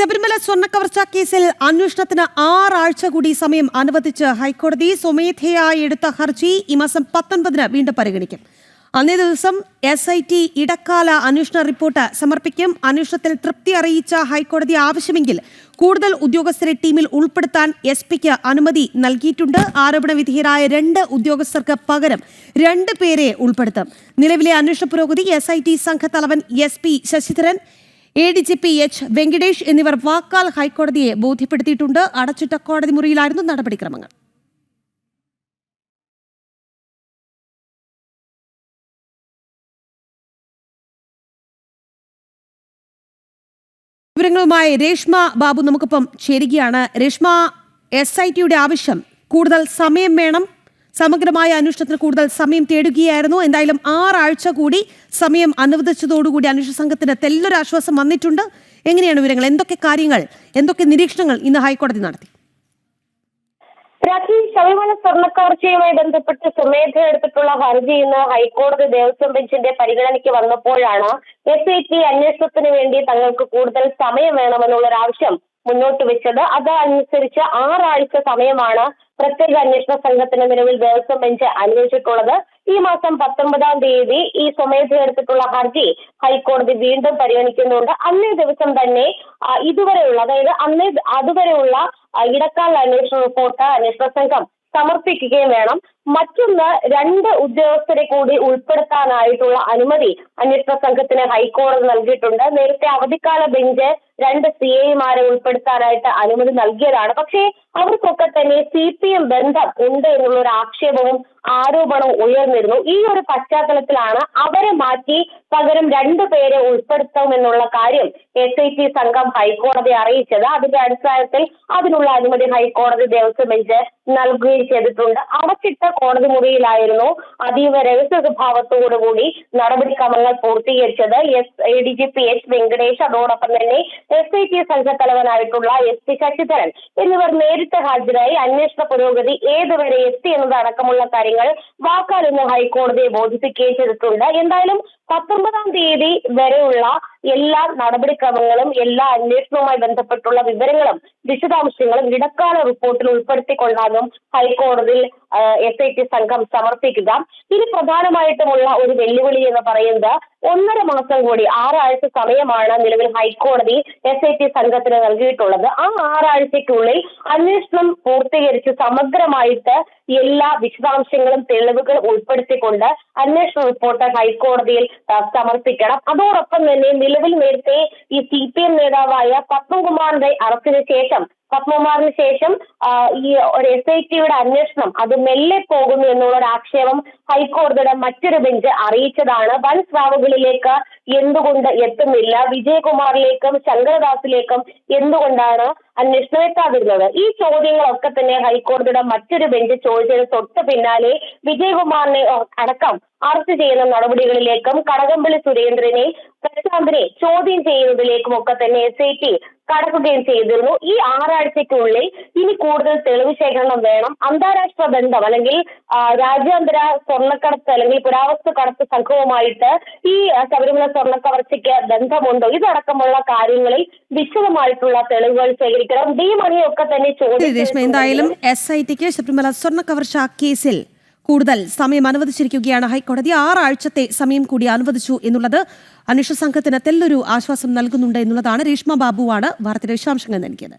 ശബരിമല സ്വർണക്കവർച്ച കേസിൽ അന്വേഷണത്തിന് ആറാഴ്ച കൂടി സമയം അനുവദിച്ച് ഹൈക്കോടതി സ്വമേധയായി എടുത്ത ഹർജി ഈ മാസം പത്തൊൻപതിന് വീണ്ടും പരിഗണിക്കും. അന്നേ ദിവസം എസ് ഐ ടി ഇടക്കാല അന്വേഷണ റിപ്പോർട്ട് സമർപ്പിക്കും. അന്വേഷണത്തിൽ തൃപ്തി അറിയിച്ച ഹൈക്കോടതി ആവശ്യമെങ്കിൽ കൂടുതൽ ഉദ്യോഗസ്ഥരെ ടീമിൽ ഉൾപ്പെടുത്താൻ എസ് പിക്ക് അനുമതി നൽകിയിട്ടുണ്ട്. ആരോപണ വിധേയരായ രണ്ട് ഉദ്യോഗസ്ഥർക്ക് പകരം രണ്ട് പേരെ ഉൾപ്പെടുത്തും. നിലവിലെ അന്വേഷണ പുരോഗതി S I T സംഘത്തലവൻ S P Sasidharan A D G P H Venkatesh എന്നിവർ വാക്കാൽ ഹൈക്കോടതിയെ ബോധ്യപ്പെടുത്തിയിട്ടുണ്ട്. അടച്ചിട്ട കോടതി മുറിയിലായിരുന്നു നടപടിക്രമങ്ങൾ. വിവരങ്ങളുമായി രേഷ്മ ബാബു നമുക്കിപ്പം ചേരുകയാണ്. രേഷ്മ എസ് ഐ ടിയുടെ ആവശ്യം കൂടുതൽ സമയം വേണം. സമഗ്രമായ അന്വേഷണത്തിന് കൂടുതൽ സമയം തേടുകയായിരുന്നു. എന്തായാലും ആറാഴ്ച കൂടി സമയം അനുവദിച്ചതോടുകൂടി അന്വേഷണ സംഘത്തിന് തെല്ലൊരു ആശ്വാസം വന്നിട്ടുണ്ട്. എങ്ങനെയാണ് വിവരങ്ങൾ? എന്തൊക്കെ കാര്യങ്ങൾ? എന്തൊക്കെ നിരീക്ഷണങ്ങൾ ഇന്ന് ഹൈക്കോടതി നടത്തി? രാത്രി ശബരിമല സ്വർണക്കവർച്ചയുമായി ബന്ധപ്പെട്ട് സ്വമേധ എടുത്തിട്ടുള്ള ഹർജി ഇന്ന് ഹൈക്കോടതി ദേവസ്വം ബെഞ്ചിന്റെ പരിഗണനയ്ക്ക് വന്നപ്പോഴാണ് എസ് ഐ ടി അന്വേഷണത്തിന് വേണ്ടി തങ്ങൾക്ക് കൂടുതൽ സമയം വേണമെന്നുള്ളൊരാവശ്യം മുന്നോട്ട് വെച്ചത്. അത് അനുസരിച്ച് ആറാഴ്ച സമയമാണ് പ്രത്യേക അന്വേഷണ സംഘത്തിന് നിലവിൽ ദേവസ്വം ബെഞ്ച് അനുവദിച്ചിട്ടുള്ളത്. ഈ മാസം പത്തൊമ്പതാം തീയതി ഈ സ്വമേധ എടുത്തിട്ടുള്ള ഹർജി ഹൈക്കോടതി വീണ്ടും പരിഗണിക്കുന്നുണ്ട്. അന്നേ ദിവസം തന്നെ ഇതുവരെയുള്ള അതായത് അന്നേ അതുവരെയുള്ള ഇടക്കാല അന്വേഷണ റിപ്പോർട്ട് അന്വേഷണ സംഘം സമർപ്പിക്കുകയും വേണം. മറ്റൊന്ന് രണ്ട് ഉദ്യോഗസ്ഥരെ കൂടി ഉൾപ്പെടുത്താനായിട്ടുള്ള അനുമതി അന്വേഷണ സംഘത്തിന് ഹൈക്കോടതി നൽകിയിട്ടുണ്ട്. നേരത്തെ അവധിക്കാല ബെഞ്ച് രണ്ട് സി ഐമാരെ ഉൾപ്പെടുത്താനായിട്ട് അനുമതി നൽകിയതാണ്. പക്ഷേ അവർക്കൊക്കെ തന്നെ സി പി എം ബന്ധം ഉണ്ട് എന്നുള്ള ഒരു ആക്ഷേപവും ആരോപണവും ഉയർന്നിരുന്നു. ഈ ഒരു പശ്ചാത്തലത്തിലാണ് അവരെ മാറ്റി പകരം രണ്ടു പേരെ ഉൾപ്പെടുത്തുമെന്നുള്ള കാര്യം എസ് ഐ ടി സംഘം ഹൈക്കോടതി അറിയിച്ചത്. അതിന്റെ അടിസ്ഥാനത്തിൽ അതിനുള്ള അനുമതി ഹൈക്കോടതി ദേവസ്വം ബെഞ്ച് നൽകുകയും ചെയ്തിട്ടുണ്ട്. അടച്ചിട്ട കോടതി മുറിയിലായിരുന്നു. അതീവ രഹസ്യ സ്വഭാവത്തോടുകൂടി നടപടിക്രമങ്ങൾ പൂർത്തീകരിച്ചത് S A D G P H Venkatesh. അതോടൊപ്പം തന്നെ എസ് ഐ ടി സംഘത്തലവനായിട്ടുള്ള എസ് പി ശശിധരൻ എന്നിവർ നേരിട്ട് ഹാജരായി അന്വേഷണ പുരോഗതി ഏതുവരെ എത്തി എന്നതടക്കമുള്ള കാര്യങ്ങൾ വാക്കാൽ ഹൈക്കോടതിയെ ബോധിപ്പിക്കുകയും ചെയ്തിട്ടുണ്ട്. എന്തായാലും പത്തൊമ്പതാം തീയതി വരെയുള്ള എല്ലാ നടപടിക്രമങ്ങളും എല്ലാ അന്വേഷണവുമായി ബന്ധപ്പെട്ടുള്ള വിവരങ്ങളും വിശദാംശങ്ങളും ഇടക്കാല റിപ്പോർട്ടിൽ ഉൾപ്പെടുത്തിക്കൊണ്ടാകും ഹൈക്കോടതിയിൽ എസ് ഐ ടി സംഘം സമർപ്പിക്കുക. ഇനി പ്രധാനമായിട്ടുമുള്ള ഒരു വെല്ലുവിളി എന്ന് പറയുന്നത് ഒന്നര മാസം കൂടി ആറാഴ്ച സമയമാണ് നിലവിൽ ഹൈക്കോടതി എസ് ഐ ടി സംഘത്തിന് നൽകിയിട്ടുള്ളത്. ആ ആറാഴ്ചയ്ക്കുള്ളിൽ അന്വേഷണം പൂർത്തീകരിച്ച് സമഗ്രമായിട്ട് എല്ലാ വിശദാംശങ്ങളും തെളിവുകളും ഉൾപ്പെടുത്തിക്കൊണ്ട് അന്വേഷണ റിപ്പോർട്ട് ഹൈക്കോടതിയിൽ സമർപ്പിക്കണം. അതോടൊപ്പം തന്നെ നിലവിൽ നേരത്തെ ഈ സി പി എം നേതാവായ പത്മകുമാറിന്റെ അറസ്റ്റിന് ശേഷം പത്മകുമാറിന് ശേഷം ഈ ഒരു എസ് ഐ ടിയുടെ അന്വേഷണം അത് മെല്ലെ പോകുന്നു എന്നുള്ള ഒരു ആക്ഷേപം ഹൈക്കോടതിയുടെ മറ്റൊരു ബെഞ്ച് അറിയിച്ചതാണ്. വൻ സ്രാവുകളിലേക്ക് എന്തുകൊണ്ട് എത്തുന്നില്ല? വിജയകുമാറിലേക്കും ശങ്കരദാസിലേക്കും എന്തുകൊണ്ടാണ് അന്വേഷണം എത്താതിരുന്നത്? ഈ ചോദ്യങ്ങളൊക്കെ തന്നെ ഹൈക്കോടതിയുടെ മറ്റൊരു ബെഞ്ച് ചോദിച്ചതിന് തൊട്ട് പിന്നാലെ വിജയകുമാറിനെ അടക്കം അറസ്റ്റ് ചെയ്യുന്ന നടപടികളിലേക്കും കടകംപള്ളി സുരേന്ദ്രനെ പ്രശാന്തിനെ ചോദ്യം ചെയ്യുന്നതിലേക്കും ഒക്കെ തന്നെ എസ് ഐ ടി കടക്കുകയും ചെയ്തിരുന്നു. ഈ ആറാഴ്ചയ്ക്കുള്ളിൽ ഇനി കൂടുതൽ തെളിവ് ശേഖരണം വേണം. അന്താരാഷ്ട്ര ബന്ധം അല്ലെങ്കിൽ രാജ്യാന്തര സ്വർണക്കടത്ത് അല്ലെങ്കിൽ പുരാവസ്തു കടത്ത് സംഘവുമായിട്ട് ഈ ശബരിമല സ്വർണക്കവർച്ചയ്ക്ക് ബന്ധമുണ്ടോ? ഇതടക്കമുള്ള കാര്യങ്ങളിൽ വിശദമായിട്ടുള്ള തെളിവുകൾ ശേഖരിക്കണം. ഡി മണിയൊക്കെ തന്നെ ചോദ്യം എന്തായാലും എസ് ഐ ടിക്ക് ശബരിമല സ്വർണ കവർച്ച കേസിൽ കൂടുതൽ സമയം അനുവദിച്ചിരിക്കുകയാണ് ഹൈക്കോടതി. ആറാഴ്ചത്തെ സമയം കൂടി അനുവദിച്ചു എന്നുള്ളത് അന്വേഷണ സംഘത്തിന് തെല്ലൊരു ആശ്വാസം നൽകുന്നുണ്ട് എന്നുള്ളതാണ് രേഷ്മ ബാബുവാണ് വാർത്തയുടെ വിശദാംശങ്ങൾ നൽകിയത്.